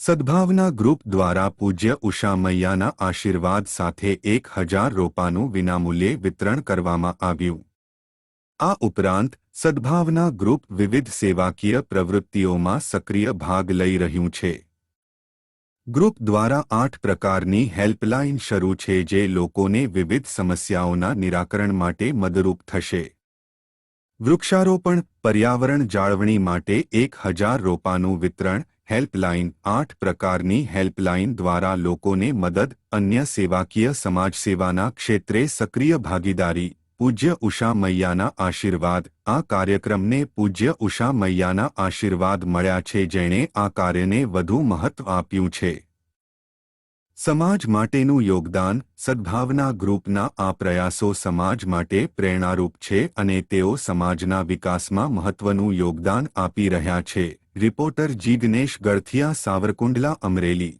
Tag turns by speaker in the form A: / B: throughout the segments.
A: સદભાવના group દ્વારા પૂજ્ય ઉષા મૈયાના આશીર્વાદ સાથે એક હજાર રોપાનું વિનામૂલ્યે વિતરણ કરવામાં આવ્યું. આ ઉપરાંત, સદભાવના ગ્રુપ વિવિધ સેવાકીય પ્રવૃત્તિઓમાં સક્રિય ભાગ લઈ રહ્યું છે. ગ્રુપ દ્વારા આઠ પ્રકારની હેલ્પલાઇન શરૂ છે જે લોકોને વિવિધ સમસ્યાઓના નિરાકરણ માટે મદરૂપ થશે. વૃક્ષારોપણ, પર્યાવરણ જાળવણી માટે એક હજાર રોપાનું વિતરણ હેલ્પલાઇન આઠ પ્રકારની હેલ્પલાઇન દ્વારા લોકોને મદદ, અન્ય સેવાકીય સમાજસેવાના ક્ષેત્રે સક્રિય ભાગીદારી, પૂજ્ય ઉષા મૈયાના આશીર્વાદ. આ કાર્યક્રમને પૂજ્ય ઉષા મૈયાના આશીર્વાદ મળ્યા છે જેણે આ કાર્યને વધુ મહત્વ આપ્યું છે. સમાજ માટેનું યોગદાન સદ્ભાવના ગ્રુપના આ પ્રયાસો સમાજ માટે પ્રેરણારૂપ છે અને તેઓ સમાજના વિકાસમાં મહત્વનું યોગદાન આપી રહ્યા છે. રિપોર્ટર જીગ્નેશ ગળથિયા, સાવરકુંડલા, અમરેલી.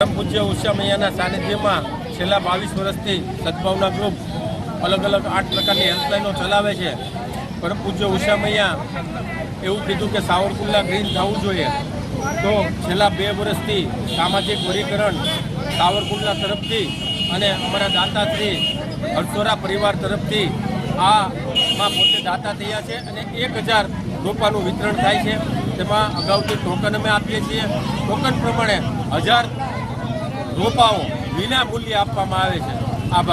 B: પૂજ્ય ઉષા સાનિધ્યમાં છેલ્લા બાવીસ વર્ષથી સદભાવના ગ્રુપ અલગ અલગ આઠ પ્રકારની હેલ્પલાઇનો ચલાવે છે. પરમ પૂજ્ય ઉષા એવું કીધું કે સાવરકુંડલા ગ્રીન થવું જોઈએ. તો છેલ્લા બે વર્ષથી સામાજિક વરીકરણ સાવરકુંડલા તરફથી અને અમારા દાતાશ્રી હરસોરા પરિવાર તરફથી આમાં પોતે દાતા થયા છે અને એક હજાર રોપાનું વિતરણ થાય છે. તેમાં અગાઉથી ટોકન અમે આપીએ છીએ. ટોકન પ્રમાણે હજાર રોપાઓ વિના મૂલ્યે આપવામાં આવે છે.